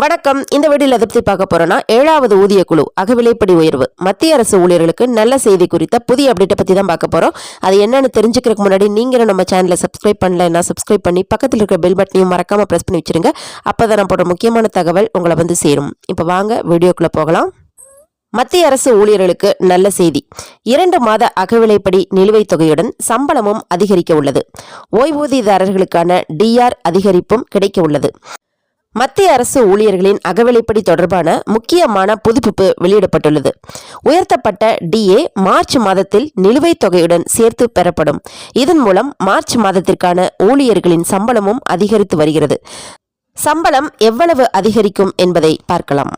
வணக்கம். இந்த வீடியோவில் எதை பார்க்க போறோம்னா ஏழாவது ஊதிய குழு அகவிலைப்படி உயர்வு. மத்திய அரசு ஊழியர்களுக்கு நல்ல செய்தி குறித்த புதிய அப்டேட்டை பற்றி தான் பார்க்க போறோம். அது என்னன்னு தெரிஞ்சுக்கிறதுக்கு முன்னாடி நீங்களும் நம்ம சேனலை சப்ஸ்கிரைப் பண்ணலைன்னா சப்ஸ்கிரைப் பண்ணி பக்கத்தில் இருக்கிற பெல் பட்டனையும் மறக்காம பிரஸ் பண்ணி வச்சிருங்க. அப்பதான் நான் போடுற முக்கியமான தகவல் உங்களை வந்து சேரும். இப்போ வாங்க வீடியோக்குள்ள போகலாம். மத்திய அரசு ஊழியர்களுக்கு நல்ல செய்தி. இரண்டு மாத அகவிலைப்படி நிலுவைத் தொகையுடன் சம்பளமும் அதிகரிக்க உள்ளது. ஓய்வூதியதாரர்களுக்கான டிஆர் அதிகரிப்பும் கிடைக்க உள்ளது. மத்திய அரசு ஊழியர்களின் அகவிலைப்படி தொடர்பான முக்கியமான புதுப்பிப்பு வெளியிடப்பட்டுள்ளது. உயர்த்தப்பட்ட டிஏ மார்ச் மாதத்தில் நிலுவைத் தொகையுடன் சேர்த்து பெறப்படும். இதன் மூலம் மார்ச் மாதத்திற்கான ஊழியர்களின் சம்பளமும் அதிகரித்து வருகிறது. சம்பளம் எவ்வளவு அதிகரிக்கும் என்பதை பார்க்கலாம்.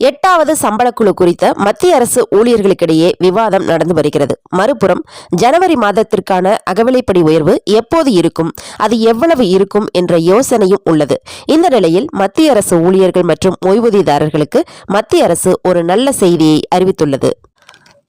எட்டாவது சம்பளக்குழு குறித்த மத்திய அரசு ஊழியர்களுக்கிடையே விவாதம் நடந்து வருகிறது. மறுபுறம் ஜனவரி மாதத்திற்கான அகவிலைப்படி உயர்வு எப்போது இருக்கும் அது எவ்வளவு இருக்கும் என்ற யோசனையும் உள்ளது. இந்த நிலையில் மத்திய அரசு ஊழியர்கள் மற்றும் ஓய்வூதியதாரர்களுக்கு மத்திய அரசு ஒரு நல்ல செய்தியை அறிவித்துள்ளது.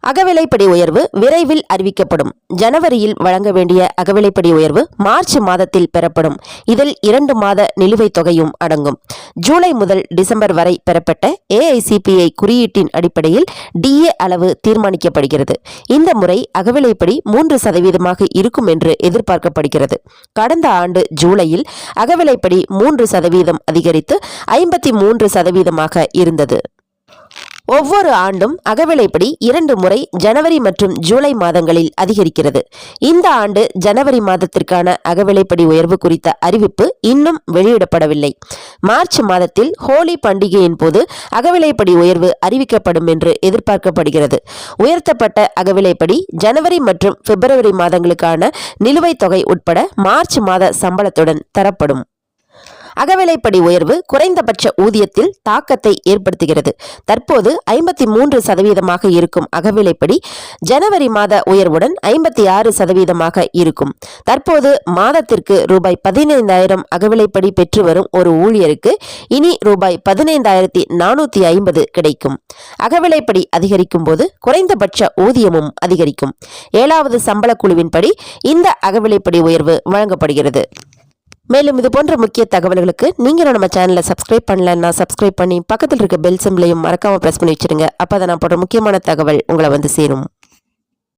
அகவிலைப்படி உயர்வு விரைவில் அறிவிக்கப்படும். ஜனவரியில் வழங்க வேண்டிய அகவிலைப்படி உயர்வு மார்ச் மாதத்தில் பெறப்படும். இதில் இரண்டு மாத நிலுவைத் தொகையும் அடங்கும். ஜூலை முதல் டிசம்பர் வரை பெறப்பட்ட ஏஐசிபிஐ குறியீட்டின் அடிப்படையில் டிஏ அளவு தீர்மானிக்கப்படுகிறது. இந்த முறை அகவிலைப்படி மூன்று சதவீதமாக இருக்கும் என்று எதிர்பார்க்கப்படுகிறது. கடந்த ஆண்டு ஜூலையில் அகவிலைப்படி மூன்று சதவீதம் அதிகரித்து ஐம்பத்தி மூன்று சதவீதமாக இருந்தது. ஒவ்வொரு ஆண்டும் அகவிலைப்படி இரண்டு முறை ஜனவரி மற்றும் ஜூலை மாதங்களில் அதிகரிக்கிறது. இந்த ஆண்டு ஜனவரி மாதத்திற்கான அகவிலைப்படி உயர்வு குறித்த அறிவிப்பு இன்னும் வெளியிடப்படவில்லை. மார்ச் மாதத்தில் ஹோலி பண்டிகையின் போது அகவிலைப்படி உயர்வு அறிவிக்கப்படும் என்று எதிர்பார்க்கப்படுகிறது. உயர்த்தப்பட்ட அகவிலைப்படி ஜனவரி மற்றும் பிப்ரவரி மாதங்களுக்கான நிலுவைத் தொகை உட்பட மார்ச் மாத சம்பளத்துடன் தரப்படும். அகவிலைப்படி உயர்வு குறைந்தபட்ச ஊதியத்தில் தாக்கத்தை ஏற்படுத்துகிறது. தற்போது ஐம்பத்தி மூன்று சதவீதமாக இருக்கும் அகவிலைப்படி ஜனவரி மாத உயர்வுடன் ஐம்பத்தி ஆறு சதவீதமாக இருக்கும். தற்போது மாதத்திற்கு ரூபாய் பதினைந்தாயிரம் அகவிலைப்படி பெற்று வரும் ஒரு ஊழியருக்கு இனி ரூபாய் பதினைந்தாயிரத்தி நானூத்தி ஐம்பது கிடைக்கும். அகவிலைப்படி அதிகரிக்கும் போது குறைந்தபட்ச ஊதியமும் அதிகரிக்கும். ஏழாவது சம்பள குழுவின்படி இந்த அகவிலைப்படி உயர்வு வழங்கப்படுகிறது. மேலும் இது போன்ற முக்கிய தகவல்களுக்கு நீங்களும் நம்ம சேனலை சப்ஸ்கிரைப் பண்ணலன்னா சப்ஸ்கிரைப் பண்ணி பக்கத்தில் இருக்க பெல் சிம்லையும் மறக்காமல் பிரஸ் பண்ணி வச்சுருங்க. அப்போ தான் நான் போடுற முக்கியமான தகவல் உங்களை வந்து சேரும்.